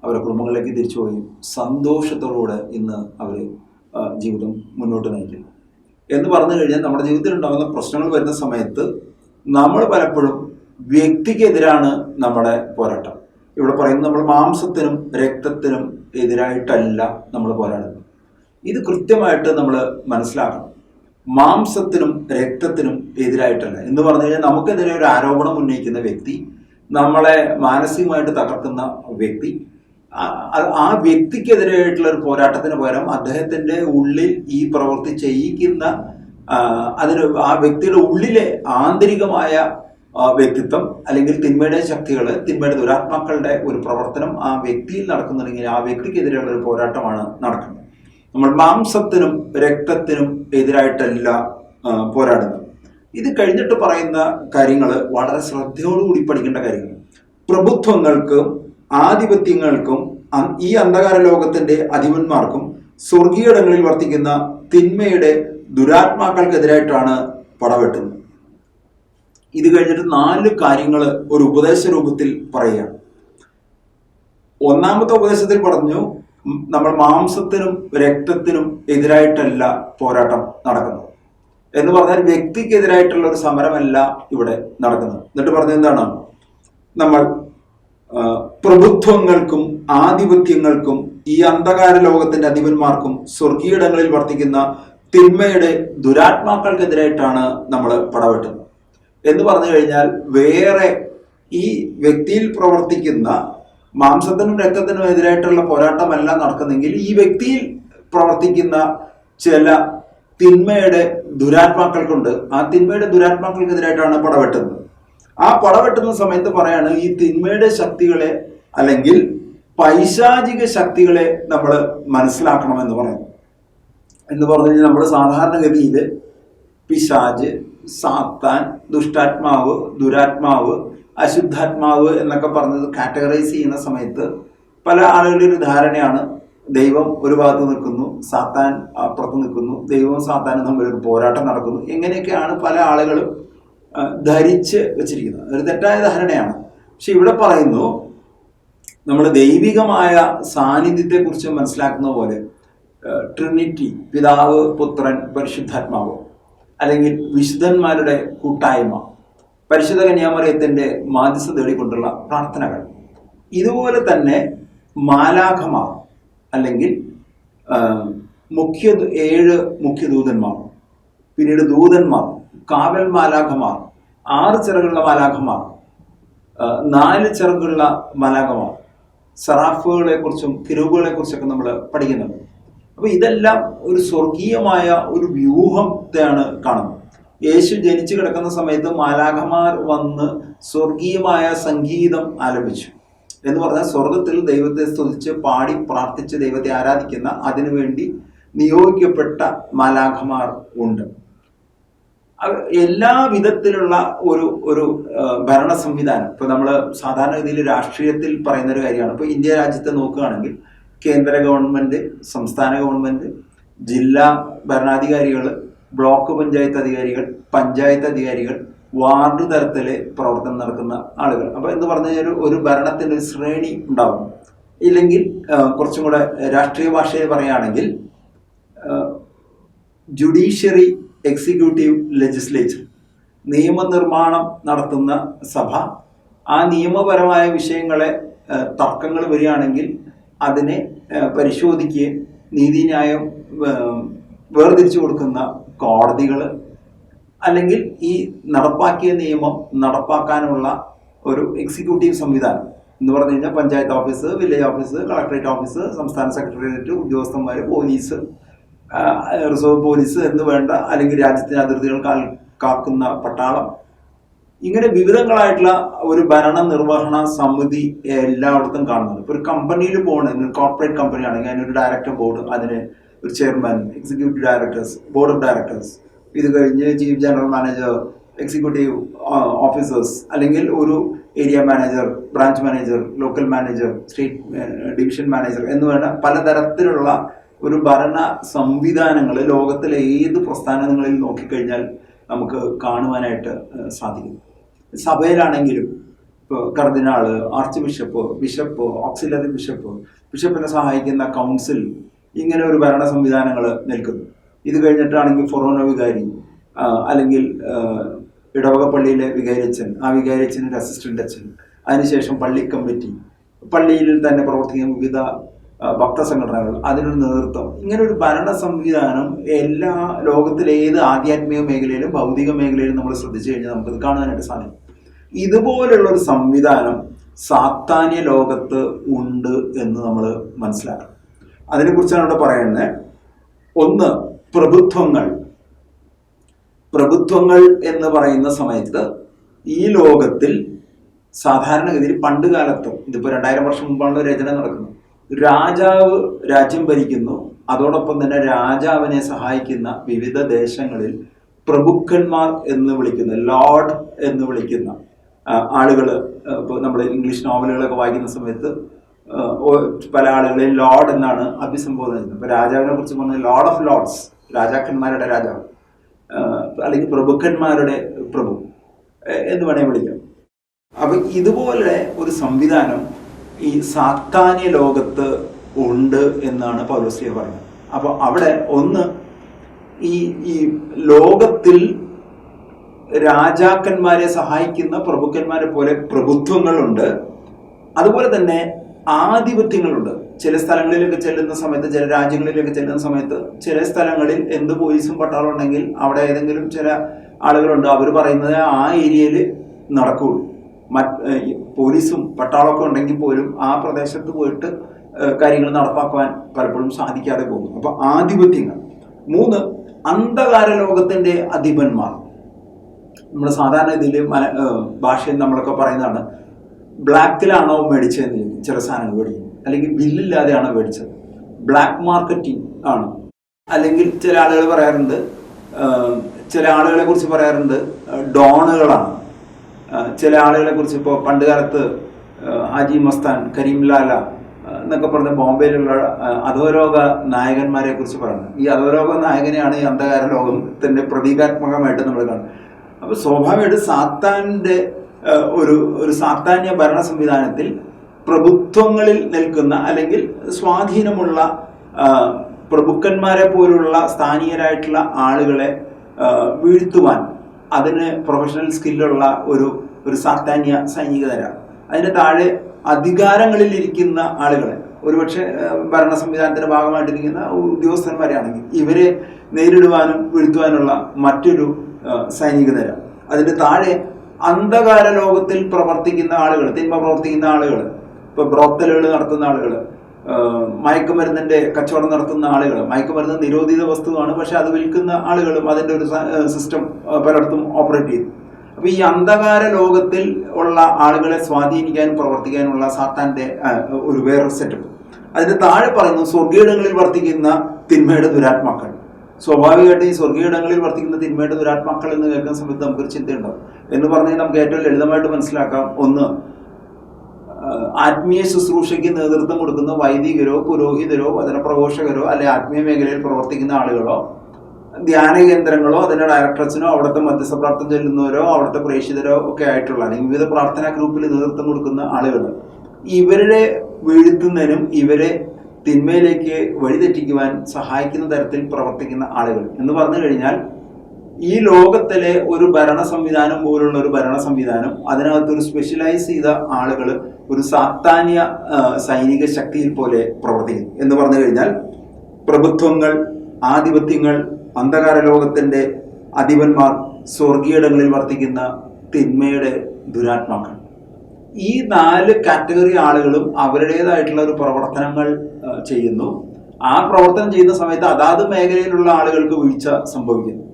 അവരുടെ കുടുംബങ്ങളിലേക്ക് തിരിച്ചു പോയി സന്തോഷത്തോടുകൂടെ ഇന്ന് അവർ ജീവിതം മുന്നോട്ട് നയിക്കുന്നു. എന്ന് പറഞ്ഞു കഴിഞ്ഞാൽ നമ്മുടെ ജീവിതത്തിൽ ഉണ്ടാകുന്ന പ്രശ്നങ്ങൾ വരുന്ന സമയത്ത് നമ്മൾ പലപ്പോഴും വ്യക്തിക്കെതിരാണ് നമ്മുടെ പോരാട്ടം. ഇവിടെ പറയുന്നത് നമ്മൾ മാംസത്തിനും രക്തത്തിനും എതിരായിട്ടല്ല നമ്മൾ പോരാടുന്നത്. ഇത് കൃത്യമായിട്ട് നമ്മൾ മനസ്സിലാക്കണം. മാംസത്തിനും രക്തത്തിനും എതിരായിട്ടല്ല. എന്ന് പറഞ്ഞു കഴിഞ്ഞാൽ നമുക്കെതിരെ ഒരു ആരോപണം ഉന്നയിക്കുന്ന വ്യക്തി നമ്മളെ മാനസികമായിട്ട് തകർക്കുന്ന വ്യക്തി ആ- വ്യക്തിക്കെതിരായിട്ടുള്ള ഒരു പോരാട്ടത്തിന് പകരം അദ്ദേഹത്തിന്റെ ഉള്ളിൽ ഈ പ്രവൃത്തി ചെയ്യിക്കുന്ന അതിന് ആ വ്യക്തിയുടെ ഉള്ളിലെ ആന്തരികമായ വ്യക്തിത്വം അല്ലെങ്കിൽ തിന്മയുടെ ശക്തികൾ തിന്മയുടെ ദുരാത്മാക്കളുടെ ഒരു പ്രവർത്തനം ആ വ്യക്തിയിൽ നടക്കുന്നുണ്ടെങ്കിൽ ആ വ്യക്തിക്കെതിരെയുള്ള ഒരു പോരാട്ടമാണ് നടക്കുന്നത്. നമ്മൾ മാംസത്തിനും രക്തത്തിനും എതിരായിട്ടല്ല പോരാടുന്നത്. ഇത് കഴിഞ്ഞിട്ട് പറയുന്ന കാര്യങ്ങൾ വളരെ ശ്രദ്ധയോടുകൂടി പഠിക്കേണ്ട കാര്യങ്ങൾ പ്രഭുത്വങ്ങൾക്കും ആധിപത്യങ്ങൾക്കും ഈ അന്ധകാര ലോകത്തിന്റെ അധിപന്മാർക്കും സ്വർഗീയടങ്ങളിൽ വർത്തിക്കുന്ന തിന്മയുടെ ദുരാത്മാക്കൾക്കെതിരായിട്ടാണ് പടവെട്ടുന്നത്. ഇത് കഴിഞ്ഞിട്ട് നാല് കാര്യങ്ങൾ ഒരു ഉപദേശ രൂപത്തിൽ പറയുകയാണ്. ഒന്നാമത്തെ ഉപദേശത്തിൽ പറഞ്ഞു നമ്മൾ മാംസത്തിനും രക്തത്തിനും എതിരായിട്ടല്ല പോരാട്ടം നടക്കുന്നത്. എന്ന് പറഞ്ഞാൽ വ്യക്തിക്കെതിരായിട്ടുള്ള ഒരു സമരമല്ല ഇവിടെ നടക്കുന്നത്. എന്നിട്ട് പറഞ്ഞ എന്താണ്? നമ്മൾ പ്രഭുത്വങ്ങൾക്കും ആധിപത്യങ്ങൾക്കും ഈ അന്ധകാര ലോകത്തിന്റെ അധിപന്മാർക്കും സ്വർഗീയിടങ്ങളിൽ വർത്തിക്കുന്ന തിന്മയുടെ ദുരാത്മാക്കൾക്കെതിരായിട്ടാണ് നമ്മൾ പടവെട്ടുന്നത്. എന്ന് പറഞ്ഞു കഴിഞ്ഞാൽ വേറെ ഈ വ്യക്തിയിൽ പ്രവർത്തിക്കുന്ന മാംസത്തിനും രക്തത്തിനും എതിരായിട്ടുള്ള പോരാട്ടമല്ല നടക്കുന്നെങ്കിൽ ഈ വ്യക്തിയിൽ പ്രവർത്തിക്കുന്ന ചില തിന്മയുടെ ദുരാത്മാക്കൾക്കുണ്ട്. ആ തിന്മയുടെ ദുരാത്മാക്കൾക്കെതിരായിട്ടാണ് പടവെട്ടുന്നത്. ആ പട വെട്ടുന്ന സമയത്ത് പറയാണ് ഈ തിന്മയുടെ ശക്തികളെ അല്ലെങ്കിൽ പൈശാചിക ശക്തികളെ നമ്മൾ മനസ്സിലാക്കണം എന്ന് പറയുന്നു. എന്ന് പറഞ്ഞു കഴിഞ്ഞാൽ നമ്മൾ സാധാരണഗതിയിൽ പിശാജ് സാത്താൻ ദുഷ്ടാത്മാവ് ദുരാത്മാവ് അശുദ്ധാത്മാവ് എന്നൊക്കെ പറഞ്ഞത് കാറ്റഗറൈസ് ചെയ്യുന്ന സമയത്ത് പല ആളുകളുടെ ഒരു ധാരണയാണ് ദൈവം ഒരു ഭാഗത്ത് നിൽക്കുന്നു സാത്താൻ അപ്പുറത്ത് നിൽക്കുന്നു ദൈവവും സാത്താനും തമ്മിൽ ഒരു പോരാട്ടം നടക്കുന്നു. എങ്ങനെയൊക്കെയാണ് പല ആളുകളും ധരിച്ച് വെച്ചിരിക്കുന്നത്. ഒരു തെറ്റായ ധാരണയാണ്. പക്ഷെ ഇവിടെ പറയുന്നു നമ്മൾ ദൈവികമായ സാന്നിധ്യത്തെക്കുറിച്ച് മനസ്സിലാക്കുന്ന പോലെ ട്രിനിറ്റി പിതാവ് പുത്രൻ പരിശുദ്ധാത്മാവ് അല്ലെങ്കിൽ വിശുദ്ധന്മാരുടെ കൂട്ടായ്മ പരിശുദ്ധ കന്യാമറിയത്തിന്റെ മാധ്യസ്ഥ തേടിക്കൊണ്ടുള്ള പ്രാർത്ഥനകൾ. ഇതുപോലെ തന്നെ മാലാഖമാർ അല്ലെങ്കിൽ മുഖ്യ ഏഴ് മുഖ്യദൂതന്മാർ പിന്നീട് ദൂതന്മാർ കാവൽ മാലാഖമാർ ആറ് ചിറകുള്ള മാലാഖമാർ നാല് ചിറകുള്ള മാലാഖമാർ സറാഫുകളെ കുറിച്ചും കിരുവുകളെ കുറിച്ചൊക്കെ നമ്മൾ പഠിക്കുന്നുണ്ട്. അപ്പൊ ഇതെല്ലാം ഒരു സ്വർഗീയമായ ഒരു വ്യൂഹത്തെയാണ് കാണുന്നത്. യേശു ജനിച്ചു കിടക്കുന്ന സമയത്ത് മാലാഖമാർ വന്ന് സ്വർഗീയമായ സംഗീതം ആലപിച്ചു. എന്ന് പറഞ്ഞാൽ സ്വർഗത്തിൽ ദൈവത്തെ സ്തുതിച്ച് പാടി പ്രാർത്ഥിച്ച് ദൈവത്തെ ആരാധിക്കുന്ന അതിനുവേണ്ടി നിയോഗിക്കപ്പെട്ട മാലാഖമാർ ഉണ്ട്. എല്ലാ വിധത്തിലുള്ള ഒരു ഒരു ഭരണ സംവിധാനം. ഇപ്പൊ നമ്മൾ സാധാരണഗതിയിൽ രാഷ്ട്രീയത്തിൽ പറയുന്ന ഒരു കാര്യമാണ്. ഇപ്പൊ ഇന്ത്യ രാജ്യത്തെ നോക്കുകയാണെങ്കിൽ കേന്ദ്ര ഗവൺമെന്റ് സംസ്ഥാന ഗവൺമെന്റ് ജില്ലാ ഭരണാധികാരികൾ ബ്ലോക്ക് പഞ്ചായത്ത് അധികാരികൾ പഞ്ചായത്ത് അധികാരികൾ വാർഡ് തലത്തിൽ പ്രവർത്തനം നടക്കുന്ന ആളുകൾ. അപ്പൊ എന്ന് പറഞ്ഞു കഴിഞ്ഞാൽ ഒരു- ഭരണത്തിന് ഒരു ശ്രേണി ഉണ്ടാവും. ഇല്ലെങ്കിൽ കുറച്ചും കൂടെ രാഷ്ട്രീയ ഭാഷയിൽ പറയുകയാണെങ്കിൽ ജുഡീഷ്യറി എക്സിക്യൂട്ടീവ് ലെജിസ്ലേച്ചർ നിയമനിർമ്മാണം നടത്തുന്ന സഭ. ആ നിയമപരമായ വിഷയങ്ങളെ തർക്കങ്ങൾ വരികയാണെങ്കിൽ അതിനെ പരിശോധിക്കുകയും നീതിന്യായം വേർതിരിച്ചു കൊടുക്കുന്ന കോടതികൾ അല്ലെങ്കിൽ ഈ നടപ്പാക്കിയ നിയമം നടപ്പാക്കാനുള്ള ഒരു എക്സിക്യൂട്ടീവ് സംവിധാനം എന്ന് പറഞ്ഞു കഴിഞ്ഞാൽ panchayat office village office collectorate office സംസ്ഥാന സെക്രട്ടേറിയറ്റ് ഉദ്യോഗസ്ഥന്മാർ പോലീസ് റിസർവ് പോലീസ് എന്ന് വേണ്ട അല്ലെങ്കിൽ രാജ്യത്തിന്റെ അതിർത്തികൾ കാക്കുന്ന പട്ടാളം. ഇങ്ങനെ വിവിധങ്ങളായിട്ടുള്ള ഒരു ഭരണ നിർവഹണ സമിതി എല്ലായിടത്തും കാണുന്നുണ്ട്. ഇപ്പൊ ഒരു കമ്പനിയിൽ പോകണമെങ്കിൽ കോർപ്പറേറ്റ് കമ്പനി ആണെങ്കിൽ അതിനൊരു ഡയറക്ടർ ബോർഡ് അതിന് ഒരു chairman executive directors board of directors ഇത് കഴിഞ്ഞ് chief general manager executive officers അല്ലെങ്കിൽ ഒരു area manager branch manager local manager state division manager എന്ന് വേണ്ട പലതരത്തിലുള്ള ഒരു ഭരണ സംവിധാനങ്ങൾ ലോകത്തിലെ ഏത് പ്രസ്ഥാനങ്ങളിൽ നോക്കിക്കഴിഞ്ഞാൽ നമുക്ക് കാണുവാനായിട്ട് സാധിക്കും. സഭയിലാണെങ്കിലും ഇപ്പോൾ cardinal archbishop bishop auxiliary bishop ബിഷപ്പിനെ സഹായിക്കുന്ന കൗൺസിൽ ഇങ്ങനെ ഒരു ഭരണ സംവിധാനങ്ങൾ നിൽക്കുന്നു. ഇത് കഴിഞ്ഞിട്ടാണെങ്കിൽ ഫൊറോന വികാരി അല്ലെങ്കിൽ ഇടവക പള്ളിയിലെ ആ വികാരിയച്ഛൻ അസിസ്റ്റന്റ് അച്ഛൻ അതിനുശേഷം പള്ളി കമ്മിറ്റി പള്ളിയിൽ തന്നെ പ്രവർത്തിക്കുന്ന വിവിധ ഭക്തസംഘടനകൾ അതിനൊരു നേതൃത്വം. ഇങ്ങനെ ഒരു ഭരണ സംവിധാനം എല്ലാ ലോകത്തിലെ ഏത് ആധ്യാത്മിക മേഖലയിലും ഭൗതിക മേഖലയിലും നമ്മൾ ശ്രദ്ധിച്ചു കഴിഞ്ഞാൽ നമുക്കത് കാണാനായിട്ട് സാധിക്കും. ഇതുപോലുള്ള ഒരു സംവിധാനം സാത്താന്യ ലോകത്ത് ഉണ്ട് എന്ന് നമ്മൾ മനസ്സിലാക്കണം. അതിനെക്കുറിച്ചാണ് ഇവിടെ പറയുന്നത്. ഒന്ന് പ്രഭുത്വങ്ങൾ. പ്രഭുത്വങ്ങൾ എന്ന് പറയുന്ന സമയത്ത് ഈ ലോകത്തിൽ സാധാരണഗതിയിൽ പണ്ട് കാലത്ത് ഇതിപ്പോ രണ്ടായിരം വർഷം മുമ്പാണ് രചന നടക്കുന്നത് രാജാവ് രാജ്യം ഭരിക്കുന്നു. അതോടൊപ്പം തന്നെ രാജാവിനെ സഹായിക്കുന്ന വിവിധ ദേശങ്ങളിൽ പ്രഭുക്കന്മാർ എന്ന് വിളിക്കുന്ന ലോർഡ് എന്ന് വിളിക്കുന്ന ആളുകൾ ഇപ്പോൾ നമ്മൾ ഇംഗ്ലീഷ് നോവലുകളൊക്കെ വായിക്കുന്ന സമയത്ത് പല ആളുകളെയും ലോർഡ് എന്നാണ് അഭിസംബോധന ചെയ്യുന്നത്. അപ്പോൾ രാജാവിനെ കുറിച്ച് പറഞ്ഞാൽ ലോർഡ് ഓഫ് ലോർഡ്സ് രാജാക്കന്മാരുടെ രാജാവ് അല്ലെങ്കിൽ പ്രഭുക്കന്മാരുടെ പ്രഭു എന്ന് വേണേൽ വിളിക്കാം. അപ്പം ഇതുപോലെ ഒരു സംവിധാനം ഈ സാത്താന്യ ലോകത്ത് ഉണ്ട് എന്നാണ് പൗലോസ്ലിയ പറയുന്നത്. അപ്പോൾ അവിടെ ഒന്ന് ഈ ഈ ലോകത്തിൽ രാജാക്കന്മാരെ സഹായിക്കുന്ന പ്രഭുക്കന്മാരെ പോലെ പ്രഭുത്വങ്ങളുണ്ട്. അതുപോലെ തന്നെ ആധിപത്യങ്ങളുണ്ട്. ചില സ്ഥലങ്ങളിലൊക്കെ ചെല്ലുന്ന സമയത്ത് ചില രാജ്യങ്ങളിലൊക്കെ ചെല്ലുന്ന സമയത്ത് ചില സ്ഥലങ്ങളിൽ എന്ത് പോലീസും പട്ടാളം ഉണ്ടെങ്കിൽ അവിടെ ഏതെങ്കിലും ചില ആളുകളുണ്ട്. അവർ പറയുന്നത് ആ ഏരിയയിൽ നടക്കുകയുള്ളൂ പോലീസും പട്ടാളമൊക്കെ ഉണ്ടെങ്കിൽ പോലും ആ പ്രദേശത്ത് പോയിട്ട് കാര്യങ്ങൾ നടപ്പാക്കുവാൻ പലപ്പോഴും സാധിക്കാതെ പോകും അപ്പൊ ആധിപത്യങ്ങൾ. മൂന്ന് അന്ധകാര ലോകത്തിന്റെ അധിപന്മാർ. നമ്മൾ സാധാരണ ഇതിൽ മല ഭാഷയിൽ നമ്മളൊക്കെ പറയുന്നതാണ് ബ്ലാക്കിലാണോ മേടിച്ചതെന്ന് ചോദിക്കും. ചില സാധനങ്ങൾ മേടിക്കും. അല്ലെങ്കിൽ ബില്ലില്ലാതെയാണോ മേടിച്ചത്. ബ്ലാക്ക് മാർക്കറ്റിംഗ് ആണ്. അല്ലെങ്കിൽ ചില ആളുകൾ പറയാറുണ്ട് ചില ആളുകളെ കുറിച്ച് പറയാറുണ്ട് ഡോണുകളാണ്. ചില ആളുകളെ കുറിച്ച് ഇപ്പോൾ പണ്ട് കാലത്ത് ഹാജി മസ്താൻ കരീം ലാല എന്നൊക്കെ പറഞ്ഞ ബോംബെയിലുള്ള അധോരോഗ നായകന്മാരെ കുറിച്ച് പറയുന്നത്. ഈ അധോരോഗ നായകനെയാണ് ഈ അന്ധകാര ലോകത്തിന്റെ പ്രതീകാത്മകമായിട്ട് നമ്മൾ കാണുന്നത്. അപ്പൊ സ്വാഭാവികമായിട്ട് സാത്താന്റെ ഒരു ഒരു സാത്താന്യ ഭരണ സംവിധാനത്തിൽ പ്രഭുത്വങ്ങളിൽ നിൽക്കുന്ന അല്ലെങ്കിൽ സ്വാധീനമുള്ള പ്രഭുക്കന്മാരെ പോലുള്ള സ്ഥാനീയരായിട്ടുള്ള ആളുകളെ വീഴ്ത്തുവാൻ അതിന് പ്രൊഫഷണൽ സ്കില്ലുള്ള ഒരു ഒരു സാത്താന്യ സൈനിക അതിന് താഴെ അധികാരങ്ങളിൽ ഇരിക്കുന്ന ആളുകളെ. ഒരുപക്ഷെ ഭരണ സംവിധാനത്തിന്റെ ഭാഗമായിട്ടിരിക്കുന്ന ഉദ്യോഗസ്ഥന്മാരാണെങ്കിൽ ഇവരെ നേരിടുവാനും വീഴ്ത്തുവാനുള്ള മറ്റൊരു ഏഹ്, സൈനിക നിര അതിന്റെ താഴെ അന്ധകാര ലോകത്തിൽ പ്രവർത്തിക്കുന്ന ആളുകൾ തിന്മ പ്രവർത്തിക്കുന്ന ആളുകൾ ഇപ്പൊ ബ്രോത്തലുകൾ നടത്തുന്ന ആളുകൾ മയക്കുമരുന്നിന്റെ കച്ചവടം നടത്തുന്ന ആളുകൾ മയക്കുമരുന്ന് നിരോധിത വസ്തുവാണ് പക്ഷെ അത് വിൽക്കുന്ന ആളുകളും അതിന്റെ ഒരു സിസ്റ്റം പലയിടത്തും ഓപ്പറേറ്റ് ചെയ്തു. അപ്പൊ ഈ അന്ധകാര ലോകത്തിൽ ഉള്ള ആളുകളെ സ്വാധീനിക്കാനും പ്രവർത്തിക്കാനുള്ള സാത്താന്റെ ഒരു വേറൊരു സെറ്റപ്പ് അതിന് താഴെ പറയുന്നു സ്വർഗീയടങ്ങളിൽ വർത്തിക്കുന്ന തിന്മയുടെ ദുരാത്മാക്കൾ. സ്വാഭാവികമായിട്ട് ഈ സ്വർഗീയടങ്ങളിൽ വർത്തിക്കുന്ന തിന്മയുടെ ദുരാത്മാക്കൾ എന്ന് കേൾക്കുന്ന സമയത്ത് നമുക്കൊരു ചിന്തയുണ്ടാവും. എന്ന് പറഞ്ഞാൽ നമുക്ക് ഏറ്റവും ലളിതമായിട്ട് മനസ്സിലാക്കാം. ഒന്ന് ആത്മീയ ശുശ്രൂഷയ്ക്ക് നേതൃത്വം കൊടുക്കുന്ന വൈദികരോ പുരോഹിതരോ വചനപ്രഘോഷകരോ അല്ലെ ആത്മീയ മേഖലയിൽ പ്രവർത്തിക്കുന്ന ആളുകളോ ധ്യാന കേന്ദ്രങ്ങളോ അതിന്റെ ഡയറക്ടർസിനോ അവിടുത്തെ മധ്യസ്ഥ പ്രാർത്ഥന ചെല്ലുന്നവരോ അവിടുത്തെ പ്രേക്ഷിതരോ ഒക്കെ ആയിട്ടുള്ള അല്ലെങ്കിൽ വിവിധ പ്രാർത്ഥനാ ഗ്രൂപ്പിൽ നേതൃത്വം കൊടുക്കുന്ന ആളുകൾ ഇവരുടെ വീഴ്ത്തുന്നതിനും ഇവരെ തിന്മയിലേക്ക് വഴിതെറ്റിക്കുവാൻ സഹായിക്കുന്ന തരത്തിൽ പ്രവർത്തിക്കുന്ന ആളുകൾ എന്ന് പറഞ്ഞു കഴിഞ്ഞാൽ ഈ ലോകത്തിലെ ഒരു ഭരണ സംവിധാനം പോലുള്ള ഒരു ഭരണ സംവിധാനം അതിനകത്ത് ഒരു സ്പെഷ്യലൈസ് ചെയ്ത ആളുകൾ ഒരു സാത്താന്യ സൈനിക ശക്തിയിൽ പോലെ പ്രവർത്തിക്കുന്നു. എന്ന് പറഞ്ഞു കഴിഞ്ഞാൽ പ്രഭുത്വങ്ങൾ ആധിപത്യങ്ങൾ അന്ധകാര ലോകത്തിന്റെ അധിപന്മാർ സ്വർഗീയടങ്ങളിൽ വർത്തിക്കുന്ന തിന്മയുടെ ദുരാത്മാക്കൾ. ഈ നാല് കാറ്റഗറി ആളുകളും അവരുടേതായിട്ടുള്ള ഒരു പ്രവർത്തനങ്ങൾ ചെയ്യുന്നു. ആ പ്രവർത്തനം ചെയ്യുന്ന സമയത്ത് അതാത് മേഖലയിലുള്ള ആളുകൾക്ക് വീഴ്ച സംഭവിക്കുന്നു.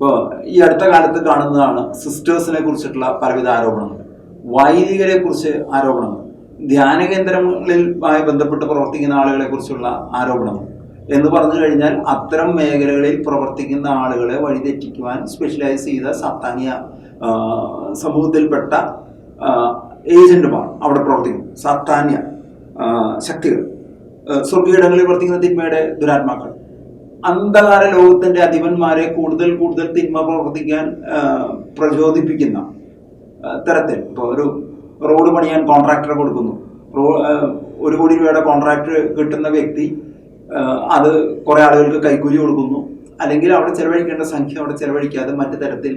ഇപ്പോൾ ഈ അടുത്ത കാലത്ത് കാണുന്നതാണ് സിസ്റ്റേഴ്സിനെ കുറിച്ചിട്ടുള്ള പലവിധ ആരോപണങ്ങൾ. വൈദികരെ കുറിച്ച് ആരോപണങ്ങൾ. ധ്യാന കേന്ദ്രങ്ങളിലുമായി ബന്ധപ്പെട്ട് പ്രവർത്തിക്കുന്ന ആളുകളെ കുറിച്ചുള്ള ആരോപണങ്ങൾ. എന്ന് പറഞ്ഞു കഴിഞ്ഞാൽ അത്തരം മേഖലകളിൽ പ്രവർത്തിക്കുന്ന ആളുകളെ വഴിതെറ്റിക്കുവാൻ സ്പെഷ്യലൈസ് ചെയ്ത സാത്താന്യ സമൂഹത്തിൽപ്പെട്ട ഏജന്റുമാർ അവിടെ പ്രവർത്തിക്കുന്നു. സാത്താന്യ ശക്തികൾ. സ്വർഗീയിടങ്ങളിൽ പ്രവർത്തിക്കുന്ന തിന്മയുടെ ദുരാത്മാക്കൾ. അന്ധകാര ലോകത്തിന്റെ അധിപന്മാരെ കൂടുതൽ കൂടുതൽ തിന്മ പ്രവർത്തിക്കാൻ പ്രചോദിപ്പിക്കുന്ന തരത്തിൽ. ഇപ്പോൾ ഒരു റോഡ് പണിയാൻ കോൺട്രാക്ടറെ കൊടുക്കുന്നു. ഒരു കോടി രൂപയുടെ കോൺട്രാക്ട് കിട്ടുന്ന വ്യക്തി അത് കുറെ ആളുകൾക്ക് കൈക്കൂലി കൊടുക്കുന്നു. അല്ലെങ്കിൽ അവിടെ ചെലവഴിക്കേണ്ട സംഖ്യ അവിടെ ചെലവഴിക്കാതെ മറ്റു തരത്തിൽ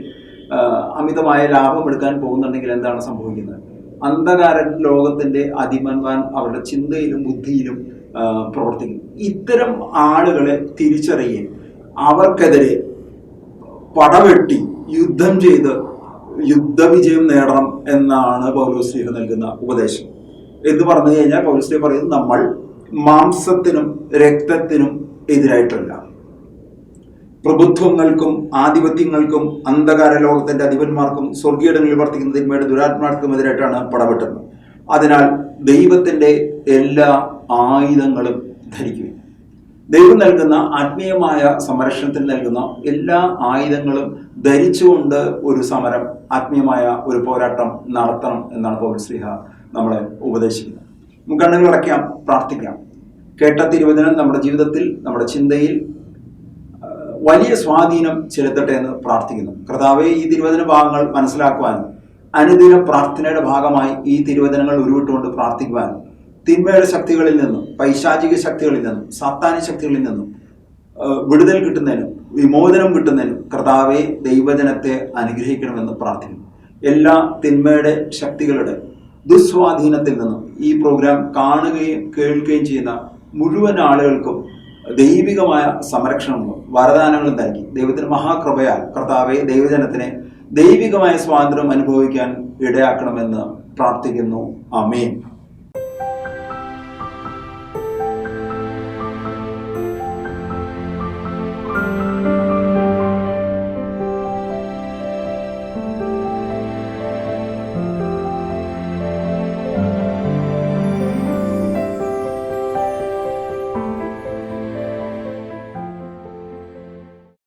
അമിതമായ ലാഭം എടുക്കാൻ പോകുന്നുണ്ടെങ്കിൽ എന്താണ് സംഭവിക്കുന്നത്? അന്ധകാര ലോകത്തിന്റെ അധിപന്മാൻ അവരുടെ ചിന്തയിലും ബുദ്ധിയിലും പ്രവർത്തിക്കുന്നു. ഇത്തരം ആളുകളെ തിരിച്ചറിയുകയും അവർക്കെതിരെ പടവെട്ടി യുദ്ധം ചെയ്ത് യുദ്ധവിജയം നേടണം എന്നാണ് പൗലോസ്ലിഹ നൽകുന്ന ഉപദേശം. എന്ന് പറഞ്ഞു കഴിഞ്ഞാൽ പൗലോസ്ലിഹ പറയുന്നത് നമ്മൾ മാംസത്തിനും രക്തത്തിനും എതിരായിട്ടല്ല. പ്രഭുത്വങ്ങൾക്കും ആധിപത്യങ്ങൾക്കും അന്ധകാര ലോകത്തിന്റെ അധിപന്മാർക്കും സ്വർഗീയടങ്ങളിൽ വർത്തിക്കുന്ന തിന്മയുടെ ദുരാത്മാർക്കും എതിരായിട്ടാണ് പടപെട്ടുന്നത് അതിനാൽ ദൈവത്തിന്റെ എല്ലാ ആയുധങ്ങളും ധരിക്കുക. ദൈവം നൽകുന്ന ആത്മീയമായ സംരക്ഷണത്തിന് നൽകുന്ന എല്ലാ ആയുധങ്ങളും ധരിച്ചുകൊണ്ട് ഒരു സമരം ആത്മീയമായ ഒരു പോരാട്ടം നടത്തണം എന്നാണ് പൗൽ ശ്രീഹ നമ്മളെ ഉപദേശിക്കുന്നത്. നമുക്ക് പ്രാർത്ഥിക്കാം. കേട്ട തിരുവചനം നമ്മുടെ ജീവിതത്തിൽ നമ്മുടെ ചിന്തയിൽ വലിയ സ്വാധീനം ചെലുത്തട്ടെ എന്ന് പ്രാർത്ഥിക്കുന്നു. കർത്താവെ ഈ തിരുവചന ഭാഗങ്ങൾ മനസ്സിലാക്കുവാനും അനുദിന പ്രാർത്ഥനയുടെ ഭാഗമായി ഈ തിരുവചനങ്ങൾ ഉരുവിട്ടുകൊണ്ട് പ്രാർത്ഥിക്കുവാനും തിന്മയുടെ ശക്തികളിൽ നിന്നും പൈശാചിക ശക്തികളിൽ നിന്നും സാത്താനി ശക്തികളിൽ നിന്നും വിടുതൽ കിട്ടുന്നതിനും വിമോചനം കിട്ടുന്നതിനും കർത്താവെ ദൈവജനത്തെ അനുഗ്രഹിക്കണമെന്ന് പ്രാർത്ഥിക്കുന്നു. എല്ലാ തിന്മയുടെ ശക്തികളുടെ ദുസ്വാധീനത്തിൽ നിന്നും ഈ പ്രോഗ്രാം കാണുകയും കേൾക്കുകയും ചെയ്യുന്ന മുഴുവൻ ആളുകൾക്കും ദൈവികമായ സംരക്ഷണങ്ങളും വരദാനങ്ങളും നൽകി. ദൈവത്തിന് മഹാകൃപയാൽ കർത്താവെ ദൈവജനത്തിനെ ദൈവികമായ സ്വാതന്ത്ര്യം അനുഭവിക്കാൻ ഇടയാക്കണമെന്ന് പ്രാർത്ഥിക്കുന്നു. അമേൻ